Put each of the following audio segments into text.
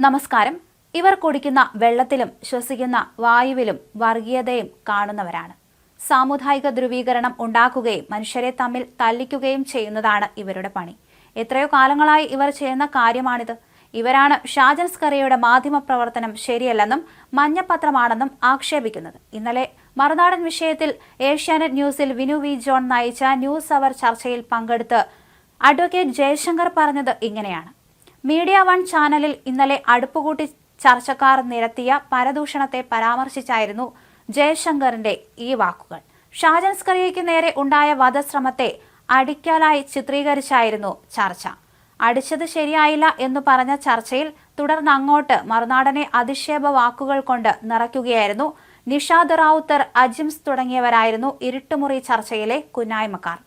നമസ്കാരം. ഇവർ കുടിക്കുന്ന വെള്ളത്തിലും ശ്വസിക്കുന്ന വായുവിലും വർഗീയതയും കാണുന്നവരാണ്. സാമുദായിക ധ്രുവീകരണം ഉണ്ടാക്കുകയും മനുഷ്യരെ തമ്മിൽ തല്ലിക്കുകയും ചെയ്യുന്നതാണ് ഇവരുടെ പണി. എത്രയോ കാലങ്ങളായി ഇവർ ചെയ്യുന്ന കാര്യമാണിത്. ഇവരാണ് ഷാജൻ സ്കറിയയുടെ മാധ്യമ പ്രവർത്തനം ശരിയല്ലെന്നും മഞ്ഞപത്രമാണെന്നും ആക്ഷേപിക്കുന്നത്. ഇന്നലെ മറുനാടൻ വിഷയത്തിൽ ഏഷ്യാനെറ്റ് ന്യൂസിൽ വിനു വി. ജോൺ നയിച്ച ന്യൂസ് അവർ ചർച്ചയിൽ പങ്കെടുത്ത് അഡ്വക്കേറ്റ് ജയശങ്കർ പറഞ്ഞത് ഇങ്ങനെയാണ്. മീഡിയ വൺ ചാനലിൽ ഇന്നലെ അടുപ്പുകൂട്ടി ചർച്ചക്കാർ നിരത്തിയ പരദൂഷണത്തെ പരാമർശിച്ചായിരുന്നു ജയശങ്കറിന്റെ ഈ വാക്കുകൾ. ഷാജൻ സ്കറിയയ്ക്ക് നേരെ ഉണ്ടായ വധശ്രമത്തെ അടിക്കാലായി ചിത്രീകരിച്ചായിരുന്നു ചർച്ച. അടിച്ചത് ശരിയായില്ല എന്ന് പറഞ്ഞ ചർച്ചയിൽ തുടർന്ന് അങ്ങോട്ട് മറുനാടനെ അധിക്ഷേപ വാക്കുകൾ കൊണ്ട് നിറയ്ക്കുകയായിരുന്നു. നിഷാദ് റാവുത്തർ അജിംസ് തുടങ്ങിയവരായിരുന്നു ഇരുട്ടുമുറി ചർച്ചയിലെ കുന്നായ്മക്കാർ.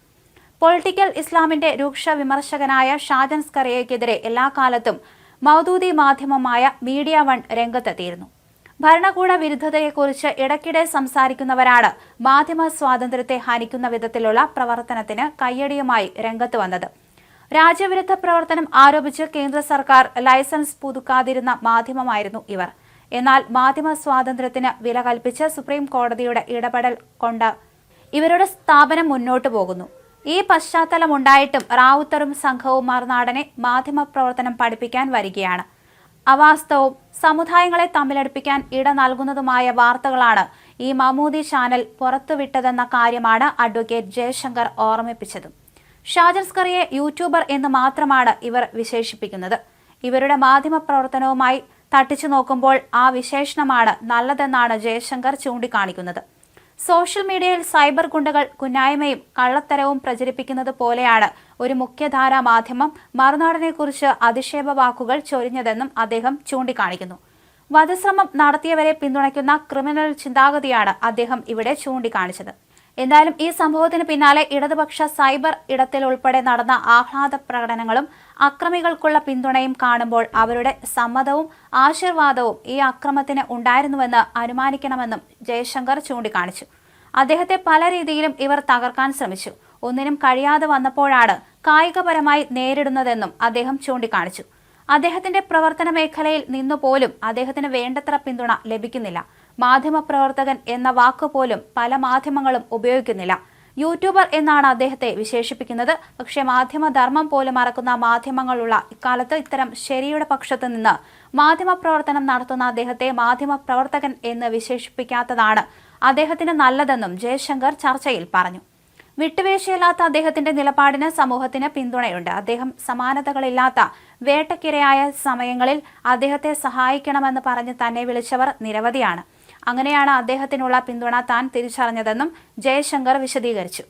പൊളിറ്റിക്കൽ ഇസ്ലാമിന്റെ രൂക്ഷ വിമർശകനായ ഷാജൻ സ്കറിയയ്ക്കെതിരെ എല്ലാ കാലത്തും മൗദൂദി മാധ്യമമായ മീഡിയ വൺ രംഗത്തെത്തിയിരുന്നു. ഭരണകൂട വിരുദ്ധതയെക്കുറിച്ച് ഇടയ്ക്കിടെ സംസാരിക്കുന്നവരാണ് മാധ്യമ സ്വാതന്ത്ര്യത്തെ ഹനിക്കുന്ന വിധത്തിലുള്ള പ്രവർത്തനത്തിന് കയ്യടിയുമായി രംഗത്ത് വന്നത്. രാജ്യവിരുദ്ധ പ്രവർത്തനം ആരോപിച്ച് കേന്ദ്ര സർക്കാർ ലൈസൻസ് പുതുക്കാതിരുന്ന മാധ്യമമായിരുന്നു ഇവർ. എന്നാൽ മാധ്യമ സ്വാതന്ത്ര്യത്തിന് വില കൽപ്പിച്ച് സുപ്രീം കോടതിയുടെ ഇടപെടൽ കൊണ്ട് ഇവരുടെ സ്ഥാപനം മുന്നോട്ടു പോകുന്നു. ഈ പശ്ചാത്തലമുണ്ടായിട്ടും റാവുത്തറും സംഘവും മറുനാടനെ മാധ്യമപ്രവർത്തനം പഠിപ്പിക്കാൻ വരികയാണ്. അവാസ്തവും സമുദായങ്ങളെ തമ്മിലടുപ്പിക്കാൻ ഇട നൽകുന്നതുമായ വാർത്തകളാണ് ഈ മമൂദി ചാനൽ പുറത്തുവിട്ടതെന്ന കാര്യമാണ് അഡ്വക്കേറ്റ് ജയശങ്കർ ഓർമ്മിപ്പിച്ചത്. ഷാജൻസ്കറിയെ യൂട്യൂബർ എന്ന് മാത്രമാണ് ഇവർ വിശേഷിപ്പിക്കുന്നത്. ഇവരുടെ മാധ്യമ പ്രവർത്തനവുമായി തട്ടിച്ചു നോക്കുമ്പോൾ ആ വിശേഷണമാണ് നല്ലതെന്നാണ് ജയശങ്കർ ചൂണ്ടിക്കാണിക്കുന്നത്. സോഷ്യൽ മീഡിയയിൽ സൈബർ ഗുണ്ടകൾ കുന്നായ്മയും കള്ളത്തരവും പ്രചരിപ്പിക്കുന്നത് പോലെയാണ് ഒരു മുഖ്യധാര മാധ്യമം മറുനാടനെക്കുറിച്ച് അധിക്ഷേപ വാക്കുകൾ ചൊരിഞ്ഞതെന്നും അദ്ദേഹം ചൂണ്ടിക്കാണിക്കുന്നു. വധശ്രമം നടത്തിയവരെ പിന്തുണയ്ക്കുന്ന ക്രിമിനൽ ചിന്താഗതിയാണ് അദ്ദേഹം ഇവിടെ ചൂണ്ടിക്കാണിച്ചത്. എന്തായാലും ഈ സംഭവത്തിന് പിന്നാലെ ഇടതുപക്ഷ സൈബർ ഇടത്തിൽ ഉൾപ്പെടെ നടന്ന ആഹ്ലാദ പ്രകടനങ്ങളും അക്രമികൾക്കുള്ള പിന്തുണയും കാണുമ്പോൾ അവരുടെ സമ്മതവും ആശീർവാദവും ഈ അക്രമത്തിന് ഉണ്ടായിരുന്നുവെന്ന് അനുമാനിക്കണമെന്നും ജയശങ്കർ ചൂണ്ടിക്കാണിച്ചു. അദ്ദേഹത്തെ പല രീതിയിലും ഇവർ തകർക്കാൻ ശ്രമിച്ചു. ഒന്നിനും കഴിയാതെ വന്നപ്പോഴാണ് കായികപരമായി നേരിടുന്നതെന്നും അദ്ദേഹം ചൂണ്ടിക്കാണിച്ചു. അദ്ദേഹത്തിന്റെ പ്രവർത്തന മേഖലയിൽ നിന്നുപോലും അദ്ദേഹത്തിന് വേണ്ടത്ര പിന്തുണ ലഭിക്കുന്നില്ല. മാധ്യമപ്രവർത്തകൻ എന്ന വാക്കുപോലും പല മാധ്യമങ്ങളും ഉപയോഗിക്കുന്നില്ല. യൂട്യൂബർ എന്നാണ് അദ്ദേഹത്തെ വിശേഷിപ്പിക്കുന്നത്. പക്ഷേ മാധ്യമധർമ്മം പോലും മറക്കുന്ന മാധ്യമങ്ങളുള്ള ഇക്കാലത്ത് ഇത്തരം ശരിയുടെ പക്ഷത്തു നിന്ന് മാധ്യമപ്രവർത്തനം നടത്തുന്ന അദ്ദേഹത്തെ മാധ്യമപ്രവർത്തകൻ എന്ന് വിശേഷിപ്പിക്കാത്തതാണ് അദ്ദേഹത്തിന് നല്ലതെന്നും ജയശങ്കർ ചർച്ചയിൽ പറഞ്ഞു. വിട്ടുവീഴ്ചയില്ലാത്ത അദ്ദേഹത്തിന്റെ നിലപാടിന് സമൂഹത്തിന് പിന്തുണയുണ്ട്. അദ്ദേഹം സമാനതകളില്ലാത്ത വേട്ടക്കിരയായ സമയങ്ങളിൽ അദ്ദേഹത്തെ സഹായിക്കണമെന്ന് പറഞ്ഞ് തന്നെ വിളിച്ചവർ നിരവധിയാണ്. അങ്ങനെയാണ് അദ്ദേഹത്തിനുള്ള പിന്തുണ താൻ തിരിച്ചറിഞ്ഞതെന്നും ജയശങ്കർ വിശദീകരിച്ചു